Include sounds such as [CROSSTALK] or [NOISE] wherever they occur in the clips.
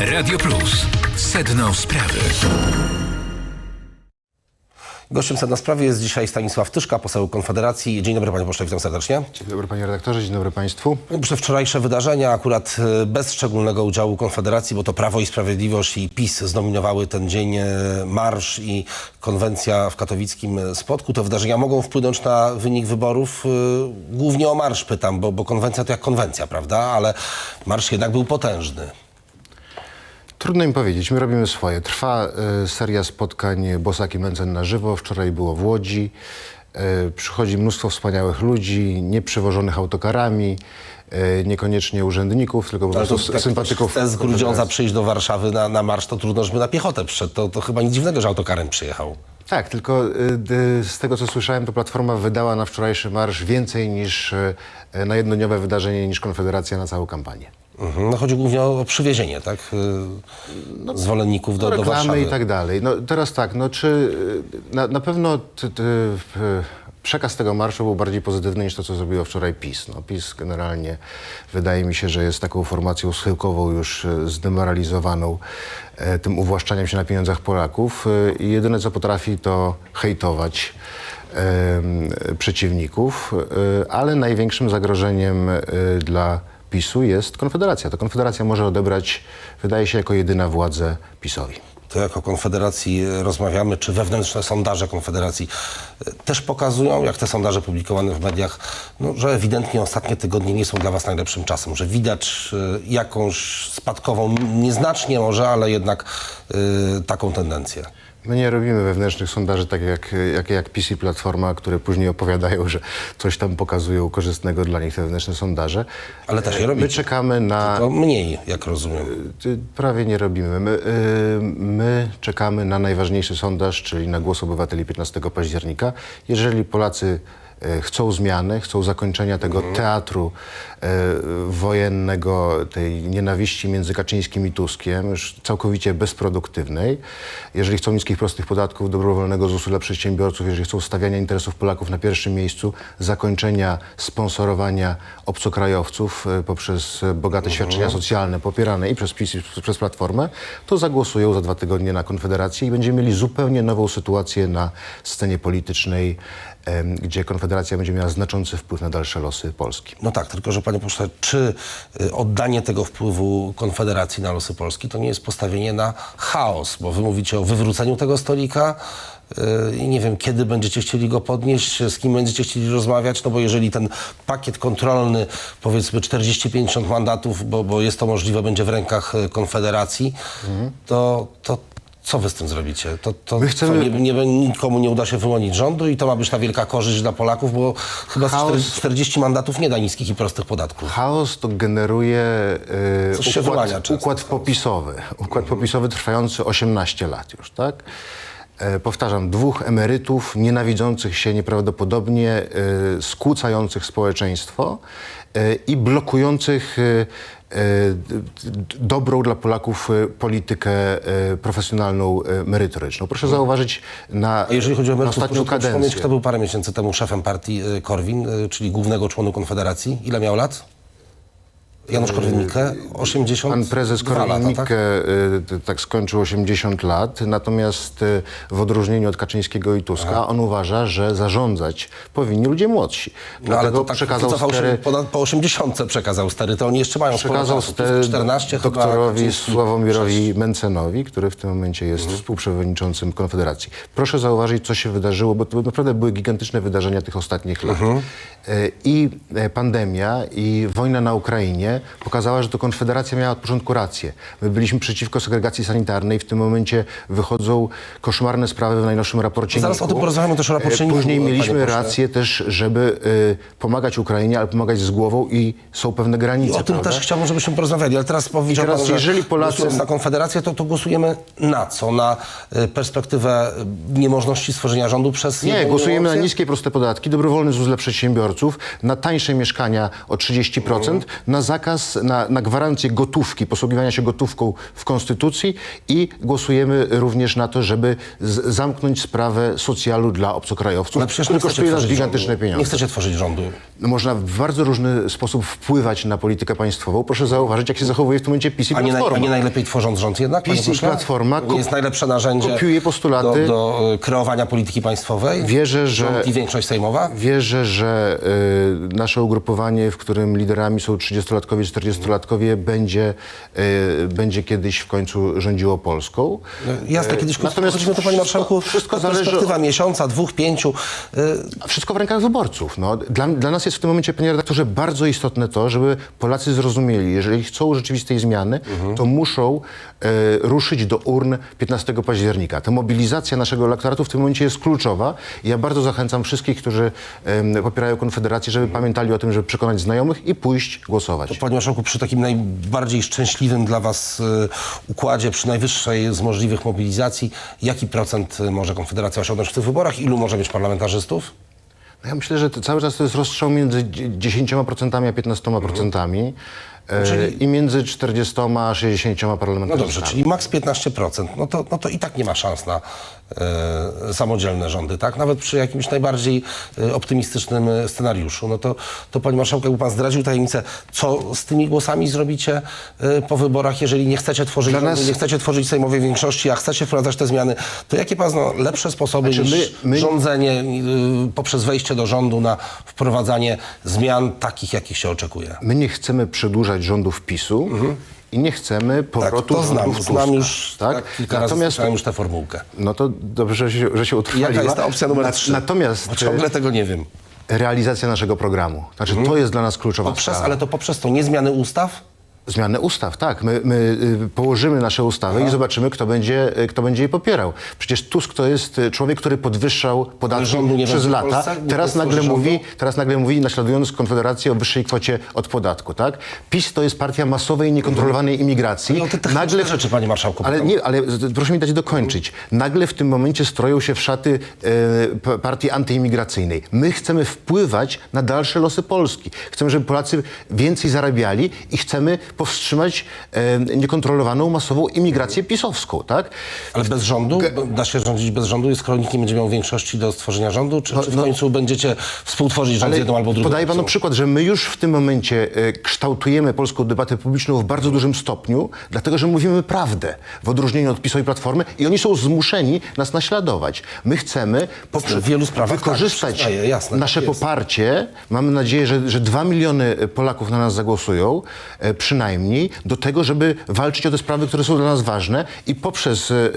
Radio Plus. Sedno sprawy. Gościem sedna sprawy jest dzisiaj Stanisław Tyszka, poseł Konfederacji. Dzień dobry panie pośle, witam serdecznie. Dzień dobry panie redaktorze, dzień dobry państwu. Panie wczorajsze wydarzenia, akurat e, bez szczególnego udziału Konfederacji, bo to Prawo i Sprawiedliwość i PiS zdominowały ten dzień e, marsz i konwencja w katowickim e, Spodku. Te wydarzenia mogą wpłynąć na wynik wyborów. Głównie o marsz pytam, bo, bo konwencja to jak konwencja, prawda? Ale marsz jednak był potężny. Trudno im powiedzieć, my robimy swoje. Trwa e, seria spotkań Bosaki Mencen na żywo, wczoraj było w Łodzi. E, przychodzi mnóstwo wspaniałych ludzi, nie przewożonych autokarami, e, niekoniecznie urzędników, tylko po to prostu jak sympatyków. chce z Grudziądza przyjść do Warszawy na, na marsz, to trudno, żeby na piechotę przyszedł. To, to chyba nic dziwnego, że autokarem przyjechał. Tak, tylko y, y, z tego co słyszałem, to Platforma wydała na wczorajszy marsz więcej niż y, na jednodniowe wydarzenie, niż Konfederacja na całą kampanię. Mhm. No chodzi głównie o przywiezienie, tak? Y, Zwolenników do, do reklamy Warszawy. i tak dalej. No teraz tak, no czy y, na, na pewno t, t, y, przekaz tego marszu był bardziej pozytywny niż to, co zrobiło wczoraj PiS. No, PiS generalnie wydaje mi się, że jest taką formacją schyłkową już y, zdemoralizowaną e, tym uwłaszczaniem się na pieniądzach Polaków i jedyne, co potrafi, to hejtować przeciwników, ale największym zagrożeniem dla PiSu jest Konfederacja. To Konfederacja może odebrać, wydaje się, jako jedyna władzę PiSowi. To jako Konfederacji rozmawiamy, czy wewnętrzne sondaże Konfederacji y, też pokazują, jak te sondaże publikowane w mediach, no, że ewidentnie ostatnie tygodnie nie są dla Was najlepszym czasem, że widać y, jakąś spadkową, nieznacznie może, ale jednak y, taką tendencję. My nie robimy wewnętrznych sondaży tak jak, jak, jak PiS i Platforma, które później opowiadają, że coś tam pokazują korzystnego dla nich te wewnętrzne sondaże. Ale też je My robicie. czekamy na... To mniej, jak rozumiem. Ty- Prawie nie robimy. My, y, my czekamy na najważniejszy sondaż, czyli na głos obywateli 15 października. Jeżeli Polacy chcą zmiany, chcą zakończenia tego teatru y, wojennego, tej nienawiści między Kaczyńskim i Tuskiem, już całkowicie bezproduktywnej, jeżeli chcą niskich, prostych podatków, dobrowolnego ZUS-u dla przedsiębiorców, jeżeli chcą stawiania interesów Polaków na pierwszym miejscu, zakończenia sponsorowania obcokrajowców y, poprzez bogate świadczenia socjalne popierane i przez PiS, i przez Platformę, to zagłosują za dwa tygodnie na Konfederację i będziemy mieli zupełnie nową sytuację na scenie politycznej, gdzie Konfederacja będzie miała znaczący wpływ na dalsze losy Polski. No tak, tylko że panie pośle, czy y, oddanie tego wpływu Konfederacji na losy Polski to nie jest postawienie na chaos, bo wy mówicie o wywróceniu tego stolika y, i nie wiem, kiedy będziecie chcieli go podnieść, z kim będziecie chcieli rozmawiać, no bo jeżeli ten pakiet kontrolny, powiedzmy 40-50 mandatów, bo, bo jest to możliwe, będzie w rękach y, Konfederacji, to, to co wy z tym zrobicie? To, to My chcemy- co, nie, nie, nikomu nie uda się wyłonić rządu i to ma być ta wielka korzyść dla Polaków, bo chyba Chaos- 40 40 mandatów nie da niskich i prostych podatków. Chaos to generuje wyłania układ, często. układ popisowy. Układ popisowy trwający 18 lat już, tak? E, powtarzam, dwóch emerytów nienawidzących się nieprawdopodobnie, e, skłócających społeczeństwo e, i blokujących e, dobrą dla Polaków e, politykę e, profesjonalną, e, merytoryczną. Proszę zauważyć na, A jeżeli chodzi o na ostatnią przypomnieć, kadencję. kto był parę miesięcy temu szefem partii Korwin, czyli głównego członu Konfederacji. Ile miał lat? Janusz Korwin-Mikke? 80? Pan prezes Korwin-Mikke tak? y, tak skończył 80 lat, natomiast y, w odróżnieniu od Kaczyńskiego i Tuska on uważa, że zarządzać powinni ludzie młodsi. No ale tak przekazał się ponad, po 80 przekazał stery, to oni jeszcze mają przekazał stery 14 chyba, doktorowi Sławomirowi Mencenowi, który w tym momencie jest Mhm. współprzewodniczącym Konfederacji. Proszę zauważyć, co się wydarzyło, bo to naprawdę były gigantyczne wydarzenia tych ostatnich lat. Mhm. Y, I e, pandemia, i wojna na Ukrainie pokazała, że to Konfederacja miała od początku rację. My byliśmy przeciwko segregacji sanitarnej, w tym momencie wychodzą koszmarne sprawy w najnowszym raporcie Zaraz o tym porozmawiamy też o raporcie E, Później mieliśmy rację też, żeby y, pomagać Ukrainie, ale pomagać z głową i są pewne granice. I o tym prawda? też chciałbym, żebyśmy porozmawiali, ale teraz powiedział teraz, pan, że jeżeli Polacy- głosując na Konfederację, to, to głosujemy na co? Na y, perspektywę niemożności stworzenia rządu przez Nie, głosujemy na opcję? niskie, proste podatki, dobrowolny ZUS dla przedsiębiorców, na tańsze mieszkania o 30%, na zakaz zakaz, na, na gwarancję gotówki, posługiwania się gotówką w Konstytucji i głosujemy również na to, żeby z, zamknąć sprawę socjalu dla obcokrajowców, Ale przecież który kosztuje nas gigantyczne rządu. pieniądze. Nie chcecie tworzyć rządu. Można w bardzo różny sposób wpływać na politykę państwową. Proszę zauważyć, jak się zachowuje w tym momencie PiS i A nie, naj, a Platforma. nie najlepiej tworząc rząd jednak? PiS i? Platforma jest najlepsze narzędzie kopiuje postulaty. do, do e, kreowania polityki państwowej? Wierzę, że- Rząd i większość sejmowa? Wierzę, że y, nasze ugrupowanie, w którym liderami są 30-latkowie, 40-latkowie, będzie, y, będzie kiedyś w końcu rządziło Polską. Jasne, kiedyś Natomiast natomiast to, panie marszałku, wszystko perspektywa miesiąca, dwóch, pięciu. y, Wszystko w rękach wyborców. No, dla, dla nas jest w tym momencie, panie redaktorze, bardzo istotne to, żeby Polacy zrozumieli, jeżeli chcą rzeczywistej zmiany, to muszą e, ruszyć do urn 15 października. Ta mobilizacja naszego elektoratu w tym momencie jest kluczowa. Ja bardzo zachęcam wszystkich, którzy popierają Konfederację, żeby pamiętali o tym, żeby przekonać znajomych i pójść głosować. Panie marszałku, przy takim najbardziej szczęśliwym dla was y, układzie, przy najwyższej z możliwych mobilizacji, jaki procent y, może Konfederacja osiągnąć w tych wyborach? Ilu może mieć parlamentarzystów? No Ja myślę, że cały czas to jest rozstrzał między dzie- 10% a 15%. E, Czyli- I między 40 a 60 No parlamentarzystami. dobrze, czyli maks 15%. No to, no to i tak nie ma szans na e, samodzielne rządy, tak? Nawet przy jakimś najbardziej e, optymistycznym e, scenariuszu. No to, to panie marszałku, jakby pan zdradził tajemnicę, co z tymi głosami zrobicie e, po wyborach, jeżeli nie chcecie tworzyć Dla rządu, nas- nie chcecie tworzyć sejmowej większości, a chcecie wprowadzać te zmiany, to jakie pan zna lepsze sposoby Znaczy, niż my- my- rządzenie y, poprzez wejście do rządu na wprowadzanie zmian takich, jakich się oczekuje? My nie chcemy przedłużać rządów PiSu i nie chcemy Tak, powrotu to znam, rządów znam Tuska, już tak? kilka razy Natomiast słyszałem już tę formułkę. no to dobrze, że się, że się utrwaliła. Jaka jest ta opcja numer Na- trzy? Natomiast Bo ciągle tego nie wiem. e, realizacja naszego programu. Znaczy to jest dla nas kluczowa Poprzez, sprawa. ale to poprzez to nie zmiany ustaw? Zmianę ustaw, tak. My, my y, położymy nasze ustawy i zobaczymy, kto będzie, y, kto będzie je popierał. Przecież Tusk to jest y, człowiek, który podwyższał podatki przez lata. Polsce? Teraz nagle, rządu? mówi, teraz nagle mówi, naśladując Konfederację, o wyższej kwocie od podatku. Tak? PiS to jest partia masowej, niekontrolowanej imigracji. No to techniczne rzeczy, panie marszałku. Ale nie, ale proszę mi dać dokończyć. Nagle w tym momencie stroją się w szaty e, partii antyimigracyjnej. My chcemy wpływać na dalsze losy Polski. Chcemy, żeby Polacy więcej zarabiali i chcemy powstrzymać e, niekontrolowaną masową imigrację pisowską, tak? Ale bez rządu? Da się rządzić bez rządu, skoro nikt nie będzie miał większości do stworzenia rządu? Czy, czy w końcu będziecie współtworzyć rząd z jedną albo drugą Podaję panu przykład, że my już w tym momencie e, kształtujemy polską debatę publiczną w bardzo dużym stopniu, dlatego że mówimy prawdę, w odróżnieniu od PiSu i Platformy i oni są zmuszeni nas naśladować. My chcemy W wielu sprawach tak, wykorzystać przyznaję, jasne, nasze tak jest. poparcie. Mamy nadzieję, że, że dwa miliony Polaków na nas zagłosują, e, przynajmniej, do tego, żeby walczyć o te sprawy, które są dla nas ważne i poprzez e, e,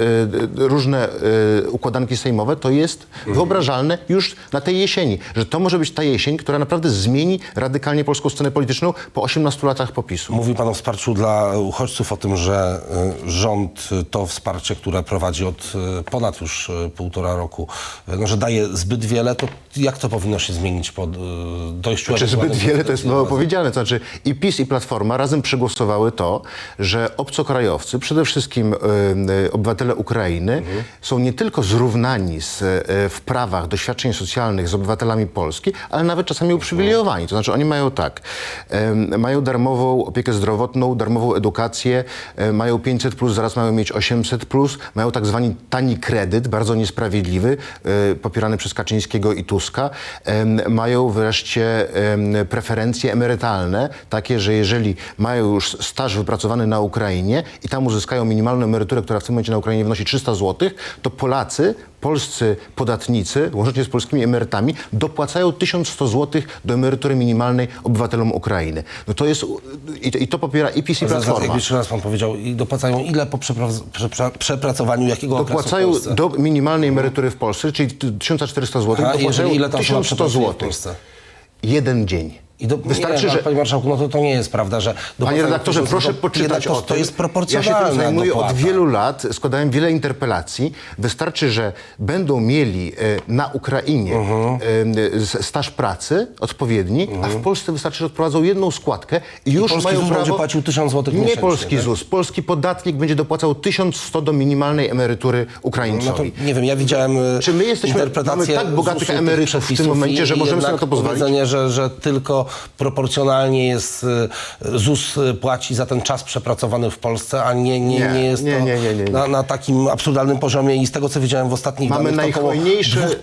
różne e, układanki sejmowe to jest Mhm. wyobrażalne już na tej jesieni, że to może być ta jesień, która naprawdę zmieni radykalnie polską scenę polityczną po 18 latach popisu. Mówił pan o wsparciu dla uchodźców, o tym, że y, rząd y, to wsparcie, które prowadzi od y, ponad już y, półtora roku, y, no, że daje zbyt wiele, to jak to powinno się zmienić po y, dojściu... Czy zbyt ewentualnej wiele to jest mało powiedziane. To znaczy i PiS i Platforma razem przegłosowały to, że obcokrajowcy, przede wszystkim e, obywatele Ukrainy, są nie tylko zrównani z, e, w prawach doświadczeń socjalnych z obywatelami Polski, ale nawet czasami uprzywilejowani. To znaczy oni mają tak, em, mają darmową opiekę zdrowotną, darmową edukację, mają 500+, plus, zaraz mają mieć 800+, plus, mają tak zwany tani kredyt, bardzo niesprawiedliwy, popierany przez Kaczyńskiego i Tuska. Mają wreszcie preferencje emerytalne, takie, że jeżeli mają już staż wypracowany na Ukrainie i tam uzyskają minimalną emeryturę, która w tym momencie na Ukrainie wynosi 300 zł, to Polacy, polscy podatnicy, łącznie z polskimi emerytami, dopłacają 1100 zł do emerytury minimalnej obywatelom Ukrainy. No to jest, i to, i to popiera i PiS i Platforma. Jak jeszcze raz pan powiedział, i dopłacają ile po przepra- przepra- przepracowaniu jakiego Dopłacają do minimalnej emerytury w Polsce, czyli 1400 zł, A dopłacają ile ta osoba 1100 przepracuje w zł. Jeden dzień. I do, Wystarczy, nie, że... Panie marszałku, no to, to nie jest prawda, że... Panie redaktorze, proszę poczytać to, o tym. To jest Ja proporcjonalna się tym zajmuję dopłata. od wielu lat, składałem wiele interpelacji. Wystarczy, że będą mieli e, na Ukrainie Mhm. e, s- staż pracy odpowiedni, a w Polsce wystarczy, że odprowadzą jedną składkę i już polski mają ZUS prawo... będzie płacił 1000 złotych Nie miesięcznie, polski tak? ZUS. Polski podatnik będzie dopłacał 1100 do minimalnej emerytury No Ukraińcowi. to nie wiem, ja widziałem e, Czy my jesteśmy- interpretację mamy tak bogatych emerytów w tym momencie, i- że i możemy sobie na to pozwolić? że, że tylko proporcjonalnie jest, y, ZUS y, płaci za ten czas przepracowany w Polsce, a nie, nie, Nie, nie jest nie, to nie, nie. Na, na takim absurdalnym poziomie i z tego, co widziałem w ostatnich Mamy danych, dwóch,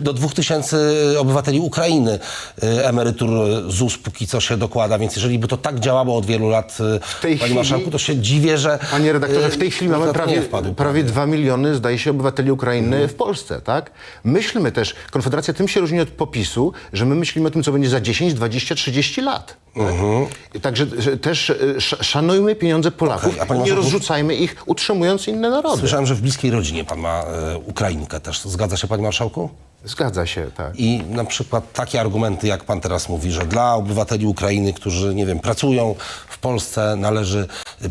do 2000 obywateli Ukrainy y, emerytur ZUS póki co się dokłada, więc jeżeli by to tak działało od wielu lat, y, panie chwili- marszałku, to się dziwię, że... Panie redaktorze, w tej chwili y, mamy prawie, wpadł. prawie 2 miliony, zdaje się, obywateli Ukrainy Mhm. w Polsce, tak? Myślmy też, Konfederacja tym się różni od popisu, że my myślimy o tym, co będzie za 10, 20, 30 lat. Tak? Mhm. Także że też e, sz- szanujmy pieniądze Polaków i nie rozrzucajmy ich, utrzymując inne narody. Słyszałem, że w bliskiej rodzinie pan ma e, Ukrainkę też. Zgadza się, panie marszałku? Zgadza się, tak. I na przykład takie argumenty, jak pan teraz mówi, że dla obywateli Ukrainy, którzy, nie wiem, pracują w Polsce, należy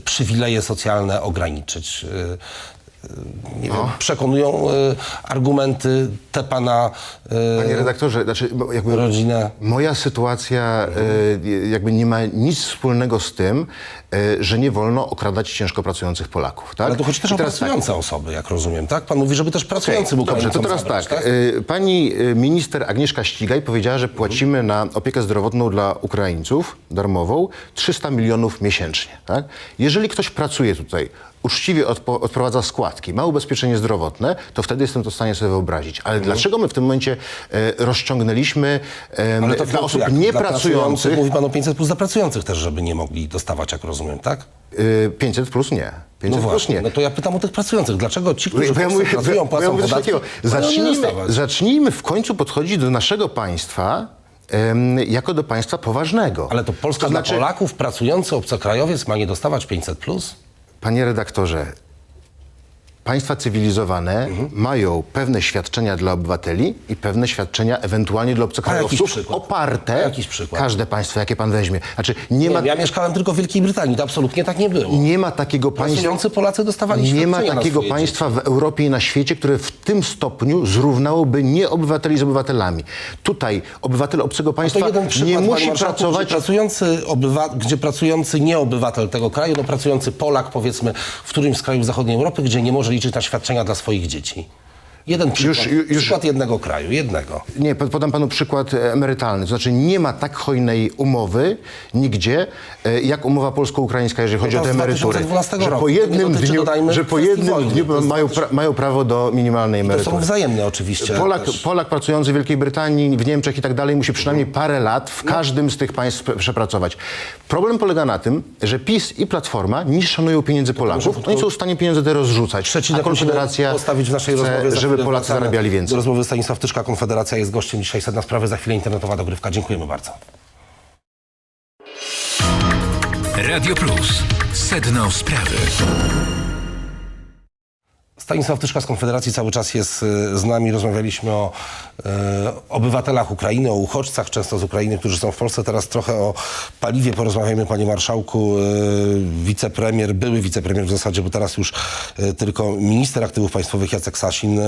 przywileje socjalne ograniczyć. Y, Nie wiem, przekonują y, argumenty te pana y, Panie redaktorze, znaczy jakby rodzinę. moja sytuacja jakby nie ma nic wspólnego z tym, że nie wolno okradać ciężko pracujących Polaków, tak? Ale tu chodzi też I o tak, pracujące osoby, jak rozumiem, tak? Pan mówi, żeby też pracującym Dobrze, Ukraińcom to teraz zabrać, tak. y, Pani y, minister Agnieszka Ścigaj powiedziała, że płacimy na opiekę zdrowotną dla Ukraińców darmową 300 milionów miesięcznie. Tak? Jeżeli ktoś pracuje tutaj, uczciwie odpo- odprowadza składki, ma ubezpieczenie zdrowotne, to wtedy jestem to w stanie sobie wyobrazić. Ale dlaczego my w tym momencie e, rozciągnęliśmy e, dla osób jak? niepracujących Mówi pan o 500 plus dla pracujących też, żeby nie mogli dostawać, jak rozumiem, tak? y, 500 plus nie. 500 No plus nie. no to ja pytam o tych pracujących. Dlaczego ci, którzy ja mówię, pracują, bo ja płacą mówię podatki, Zacznijmy, zacznijmy w końcu podchodzić do naszego państwa jako do państwa poważnego. Ale to Polska To dla znaczy, Polaków, pracujący obcokrajowiec ma nie dostawać 500 plus? Panie redaktorze, państwa cywilizowane Mhm. mają pewne świadczenia dla obywateli i pewne świadczenia ewentualnie dla obcokrajowców oparte. Jakiś przykład? Każde państwo, jakie pan weźmie. Znaczy, nie, Nie, ma, ja mieszkałem tylko w Wielkiej Brytanii, to absolutnie tak nie było. nie ma takiego państwa. Polacy dostawali Nie ma takiego państwa w Europie i na świecie, które w tym stopniu zrównałoby nie obywateli z obywatelami. Tutaj obywatel obcego państwa nie musi pracować. Gdzie pracujący, obywa, gdzie pracujący nieobywatel tego kraju, no pracujący Polak, powiedzmy, w którymś z krajów zachodniej Europy, gdzie nie może liczyć na świadczenia dla swoich dzieci. Jeden przykład, już- już- przykład jednego kraju, jednego. Nie, pod- podam panu przykład emerytalny. To znaczy nie ma tak hojnej umowy nigdzie, e, jak umowa polsko-ukraińska, jeżeli chodzi to o te emerytury. 2012 Że roku. po jednym dotyczy, dniu, dodajmy, że po jednym wojny. dniu mają, też- pra, mają prawo do minimalnej To są emerytury. wzajemne oczywiście. Polak. Polak pracujący w Wielkiej Brytanii, w Niemczech i tak dalej musi przynajmniej parę lat w każdym z tych państw prze- przepracować. Problem polega na tym, że PiS i Platforma nie szanują pieniędzy Polaków. Oni są w stanie pieniądze te rozrzucać. A Konfederacja postawić w naszej rozmowie. chce, za żeby Polacy zarabiali Do więcej. rozmowy Stanisław Tyszka, Konfederacja jest gościem dzisiaj. Sedna sprawy, za chwilę internetowa dogrywka. Dziękujemy bardzo. Radio Plus. Sedno sprawy. Stanisław Tyszka z Konfederacji cały czas jest y, z nami. Rozmawialiśmy o e, obywatelach Ukrainy, o uchodźcach często z Ukrainy, którzy są w Polsce. Teraz trochę o paliwie porozmawiajmy, panie marszałku. E, wicepremier, były wicepremier w zasadzie, bo teraz już e, tylko minister aktywów państwowych Jacek Sasin.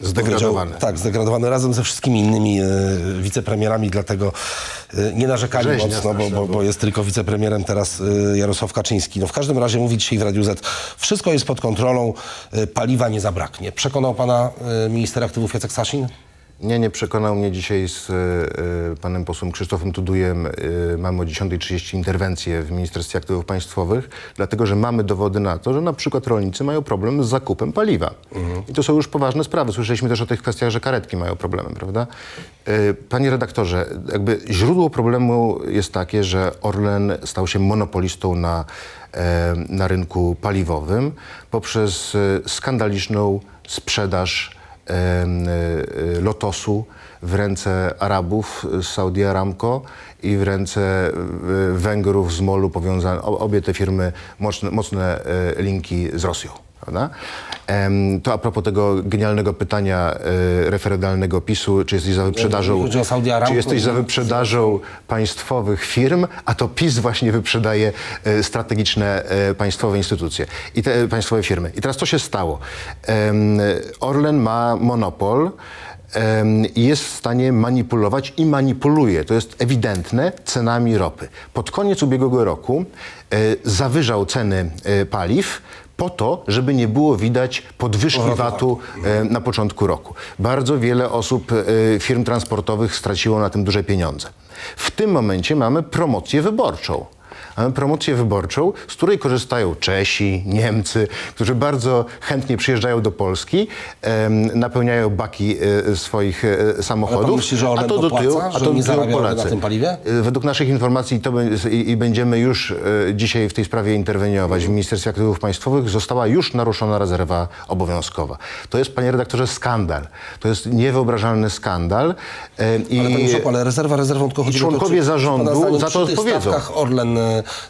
Zdegradowany. Tak, zdegradowany razem ze wszystkimi innymi wicepremierami, dlatego nie narzekali Rzeźnia mocno, bo, bo, bo jest tylko wicepremierem teraz Jarosław Kaczyński. No w każdym razie mówi dzisiaj w Radiu Z, wszystko jest pod kontrolą, paliwa nie zabraknie. Przekonał pana y, minister aktywów Jacek Sasin? Nie, nie przekonał mnie dzisiaj z e, panem posłem Krzysztofem Tudujem. E, mamy o 10.30 interwencję w Ministerstwie Aktywów Państwowych, dlatego że mamy dowody na to, że na przykład rolnicy mają problem z zakupem paliwa. I to są już poważne sprawy. Słyszeliśmy też o tych kwestiach, że karetki mają problemy, prawda? E, panie redaktorze, jakby źródło problemu jest takie, że Orlen stał się monopolistą na, e, na rynku paliwowym poprzez e, skandaliczną sprzedaż y, y, Lotosu w ręce Arabów z Saudi Aramco i w ręce Węgrów z MOL-u powiązane. Obie te firmy mocne, mocne y, linki z Rosją. Prawda? To a propos tego genialnego pytania y, referendalnego PiSu, czy jesteś za wyprzedażą, czy jesteś za wyprzedażą państwowych firm, a to PiS właśnie wyprzedaje e, strategiczne e, państwowe instytucje i te państwowe firmy. I teraz co się stało? Orlen ma monopol jest w stanie manipulować i manipuluje, to jest ewidentne, cenami ropy. Pod koniec ubiegłego roku e, zawyżał ceny e, paliw po to, żeby nie było widać podwyżki VAT-u e, na początku roku. Bardzo wiele osób, e, firm transportowych straciło na tym duże pieniądze. W tym momencie mamy promocję wyborczą. Mamy promocję wyborczą, z której korzystają Czesi, Niemcy, którzy bardzo chętnie przyjeżdżają do Polski, napełniają baki e, swoich e, samochodów. myśli, że a to do tyłu, dopłaca, a że to nie do tyłu Polacy. na tym paliwie? E, Według naszych informacji to i, i będziemy już dzisiaj w tej sprawie interweniować. W Ministerstwie Aktywów Państwowych została już naruszona rezerwa obowiązkowa. To jest, panie redaktorze, skandal. To jest niewyobrażalny skandal. I Ale panie Szoku, ale rezerwa rezerwą tylko chodzi o to, członkowie czy- czy zarządu zdaniem za to odpowiedzą. stawkach Orlen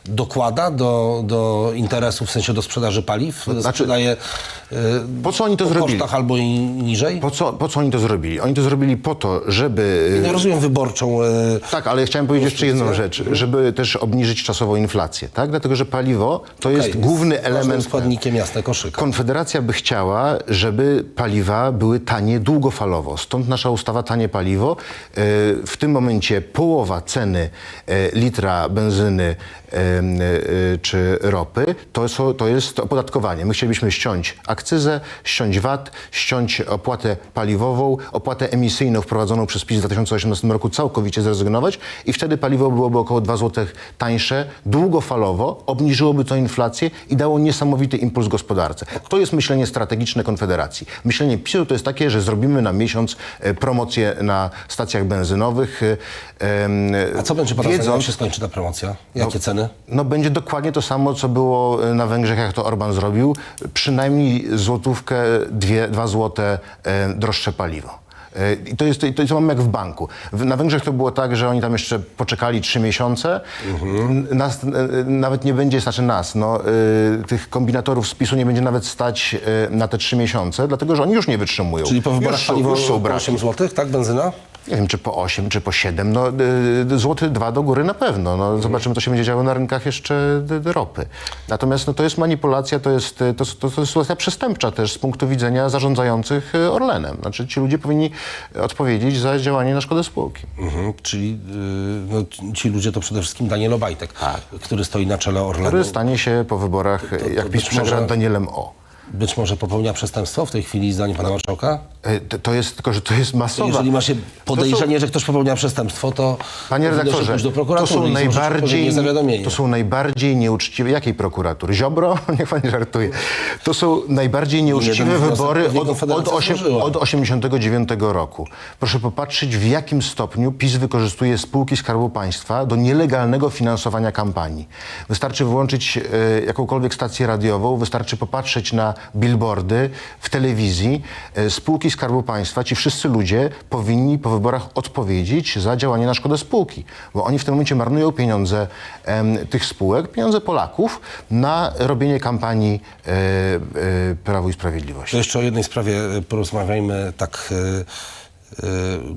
dokłada do, do interesów, w sensie do sprzedaży paliw? Sprzedaje e, po co oni to po zrobili? kosztach albo i niżej? Po co, po co oni to zrobili? Oni to zrobili po to, żeby... Ja rozumiem wyborczą. e, Tak, ale chciałem powiedzieć jeszcze jedną rzecz, żeby też obniżyć czasowo inflację, tak? Dlatego, że paliwo to jest okej, główny element... składnikiem jasne koszyka. Konfederacja by chciała, żeby paliwa były tanie długofalowo. Stąd nasza ustawa Tanie Paliwo. E, W tym momencie połowa ceny litra benzyny czy ropy to, są, to jest opodatkowanie. My chcielibyśmy ściąć akcyzę, ściąć VAT, ściąć opłatę paliwową, opłatę emisyjną wprowadzoną przez PiS w 2018 roku całkowicie zrezygnować i wtedy paliwo byłoby około 2 zł tańsze, długofalowo, obniżyłoby to inflację i dało niesamowity impuls gospodarce. To jest myślenie strategiczne Konfederacji. Myślenie PiSu to jest takie, że zrobimy na miesiąc e, promocję na stacjach benzynowych. e, A co będzie pana zdaniem, jak wiedząc, się skończy ta promocja? Jakie ceny? No będzie dokładnie to samo, co było e, na Węgrzech, jak to Orban zrobił. Przynajmniej złotówkę, dwie, dwa złote e, droższe paliwo. E, I to jest, to jest mamy jak w banku. Na Węgrzech to było tak, że oni tam jeszcze poczekali trzy miesiące. N- Nas, nawet nie będzie, znaczy nas, no, tych kombinatorów z PiSu nie będzie nawet stać na te trzy miesiące, dlatego że oni już nie wytrzymują. Czyli po wyborach już, paliwo już są po braki. 8 zł, tak? Benzyna? Nie wiem, czy po 8, czy po 7. No, y, złoty dwa do góry na pewno. No, zobaczymy, co się będzie działo na rynkach jeszcze d- ropy. Natomiast no, to jest manipulacja, to jest, y, to, to, to jest sytuacja przestępcza też z punktu widzenia zarządzających y, Orlenem. Znaczy ci ludzie powinni odpowiedzieć za działanie na szkodę spółki. Mhm, czyli y, no, ci ludzie to przede wszystkim Daniel Obajtek, który stoi na czele Orlenu. Który stanie się po wyborach, y, jak być PiS przegra może- Danielem O. Być może popełnia przestępstwo w tej chwili, zdaniem pana marszałka? Y, To, to jest tylko, że to jest masowa. Jeżeli ma się To podejrzenie, że ktoś popełnia przestępstwo, to Panie redaktorze, do to prokuratury są, i złożyć najbardziej, to są najbardziej nieuczciwe... Jakiej prokuratury? Ziobro? [LAUGHS] Niech pan nie żartuje. To są najbardziej nieuczciwe Jeden wybory od, od, osiem, od 89 roku. Proszę popatrzeć, w jakim stopniu PiS wykorzystuje spółki Skarbu Państwa do nielegalnego finansowania kampanii. Wystarczy wyłączyć e, jakąkolwiek stację radiową, wystarczy popatrzeć na billboardy w telewizji. E, spółki Skarbu Państwa, ci wszyscy ludzie powinni po wyborach odpowiedzieć za działanie na szkodę spółki, bo oni w tym momencie marnują pieniądze tych spółek, pieniądze Polaków na robienie kampanii e, e, i Sprawiedliwości. To jeszcze o jednej sprawie e, porozmawiajmy tak e,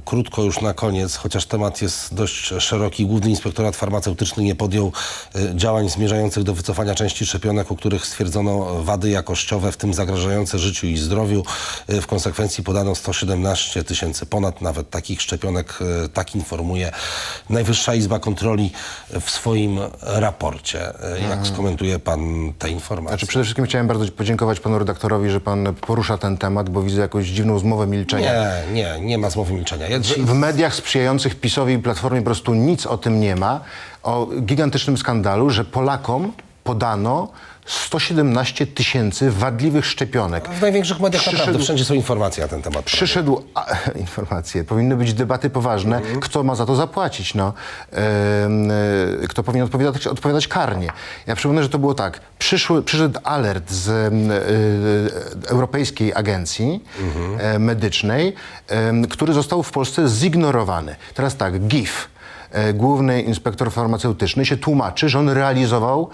krótko już na koniec, chociaż temat jest dość szeroki. Główny Inspektorat Farmaceutyczny nie podjął e, działań zmierzających do wycofania części szczepionek, u których stwierdzono wady jakościowe, w tym zagrażające życiu i zdrowiu. E, W konsekwencji podano 117 tysięcy ponad nawet takich szczepionek, tak informuje Najwyższa Izba Kontroli w swoim raporcie. Jak skomentuje pan te informacje? Znaczy przede wszystkim chciałem bardzo podziękować panu redaktorowi, że pan porusza ten temat, bo widzę jakąś dziwną zmowę milczenia. Nie, nie, nie ma zmowy milczenia. Ja dzisiaj W mediach sprzyjających PiSowi i Platformie po prostu nic o tym nie ma. O gigantycznym skandalu, że Polakom podano 117 tysięcy wadliwych szczepionek. W największych mediach Przyszedł- naprawdę wszędzie są informacje na ten temat. Przyszedł, a, [LAUGHS] informacje, powinny być debaty poważne, kto ma za to zapłacić, no. Em, e, kto powinien odpowiadać, odpowiadać karnie. Ja przypomnę, że to było tak, Przyszły, przyszedł alert z em, e, Europejskiej Agencji e, Medycznej, który został w Polsce zignorowany. Teraz tak, GIF, e, główny inspektor farmaceutyczny się tłumaczy, że on realizował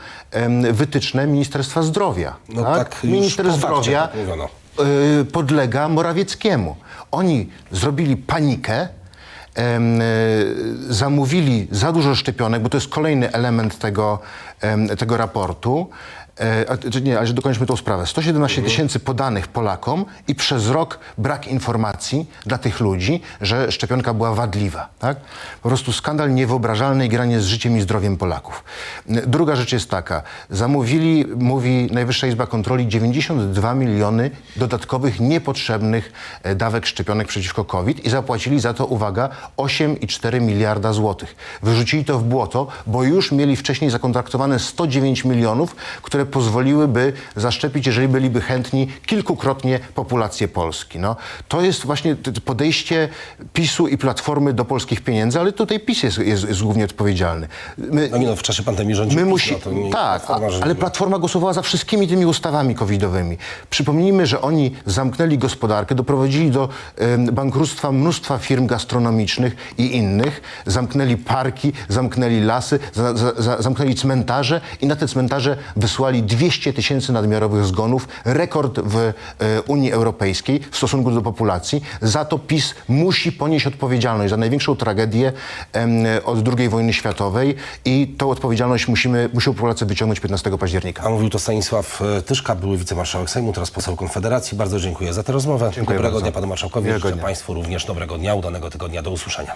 wytyczne Ministerstwa Zdrowia. No tak, już Minister Zdrowia tak y, podlega Morawieckiemu. Oni zrobili panikę, y, zamówili za dużo szczepionek, bo to jest kolejny element tego, tego raportu. E, nie, ale że dokończmy tą sprawę. 117 tysięcy podanych Polakom i przez rok brak informacji dla tych ludzi, że szczepionka była wadliwa. Tak? Po prostu skandal niewyobrażalny i granie z życiem i zdrowiem Polaków. N- Druga rzecz jest taka. Zamówili, mówi Najwyższa Izba Kontroli, 92 miliony dodatkowych, niepotrzebnych e, dawek szczepionek przeciwko COVID i zapłacili za to, uwaga, 8,4 miliarda złotych. Wyrzucili to w błoto, bo już mieli wcześniej zakontraktowane 109 milionów, które pozwoliłyby zaszczepić, jeżeli byliby chętni, kilkukrotnie populację Polski. No, to jest właśnie podejście PiSu i Platformy do polskich pieniędzy, ale tutaj PiS jest, jest, jest głównie odpowiedzialny. My, No nie no, w czasie pandemii rządził My PiS, musi... no to nie Tak, a, Platforma ale Platforma głosowała za wszystkimi tymi ustawami covidowymi. Przypomnijmy, że oni zamknęli gospodarkę, doprowadzili do em, bankructwa mnóstwa firm gastronomicznych i innych, zamknęli parki, zamknęli lasy, za, za, za, zamknęli cmentarze i na te cmentarze wysłali 200 tysięcy nadmiarowych zgonów, rekord w e, Unii Europejskiej w stosunku do populacji. Za to PiS musi ponieść odpowiedzialność za największą tragedię od II wojny światowej i tą odpowiedzialność musimy, muszą Polacy wyciągnąć 15 października. A mówił to Stanisław e, Tyszka, były wicemarszałek Sejmu, teraz poseł Konfederacji. Bardzo dziękuję za tę rozmowę. Dziękuję dobrego bardzo. dnia panu marszałkowi. Życzę państwu również dobrego dnia, udanego tygodnia. Do usłyszenia.